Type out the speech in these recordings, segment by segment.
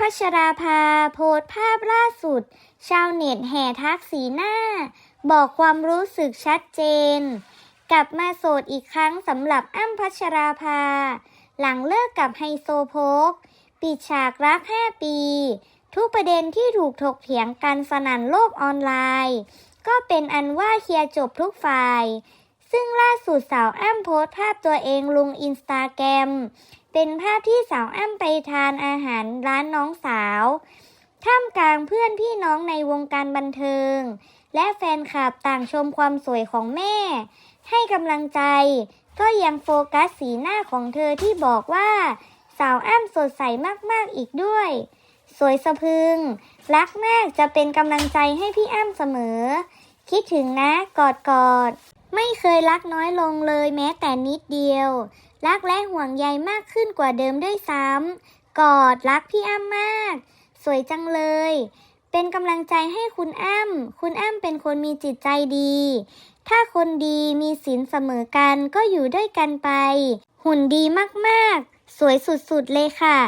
พัชราภาโพสภาพล่าสุด ชาวเน็ตแห่ทักสีหน้า บอกความรู้สึกชัดเจน กลับมาโสดอีกครั้งสำหรับอ้ำพัชราภา หลังเลิกกับไฮโซโพกปิดฉากรัก 5 ปี ทุกประเด็นที่ถูกถกเถียงกันสนั่นโลกออนไลน์ ก็เป็นอันว่าเคลียร์จบทุกฝ่าย ซึ่งล่าสุดสาวอ้ำโพสภาพตัวเองลงอินสตาแกรม เป็นภาพที่สาวอ้ำไปทานอาหารร้านน้องสาว ท่ามกลางเพื่อนพี่น้องในวงการบันเทิง และแฟนคลับต่างชมความสวยของแม่ ให้กำลังใจ ก็ยังโฟกัสสีหน้าของเธอที่บอกว่า สาวอ้ำสดใสมากๆอีกด้วย สวยสะพึง รักมากจะเป็นกำลังใจให้พี่อ้ำเสมอ คิดถึงนะกอดกอด ไม่เคยรักน้อยลงเลยแม้แต่นิดเดียว รักและห่วงใยมากขึ้นกว่าเดิมด้วยซ้ำกอดรักพี่อ้ำมาก สวยจังเลย เป็นกำลังใจให้คุณอ้ำคุณอ้ำเป็นคนมีจิตใจดี ถ้าคนดีมีศีลเสมอกันก็อยู่ด้วยกันไป หุ่นดีมากๆ สวยสุดๆเลยค่ะ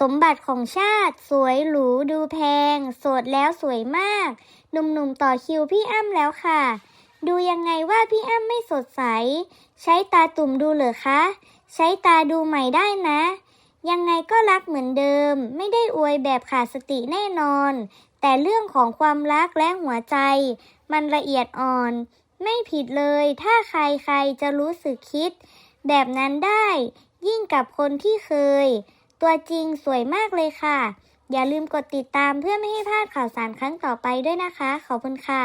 สมบัติของชาติสวยหรูดูแพง โสดแล้วสวยมาก หนุ่มๆต่อคิวพี่อ้ำแล้วค่ะ ดูยังไงว่าพี่อ้ำไม่สดใส ใช้ตาตุ่มดูเหรอคะ ใช้ตาดูใหม่ได้นะ ยังไงก็รักเหมือนเดิม ไม่ได้อวยแบบขาดสติแน่นอน แต่เรื่องของความรักและหัวใจ มันละเอียดอ่อน ไม่ผิดเลย ถ้าใครๆจะรู้สึกคิด แบบนั้นได้ ยิ่งกับคนที่เคย ตัวจริงสวยมากเลยค่ะ อย่าลืมกดติดตามเพื่อไม่ให้พลาดข่าวสารครั้งต่อไปด้วยนะคะ ขอบคุณค่ะ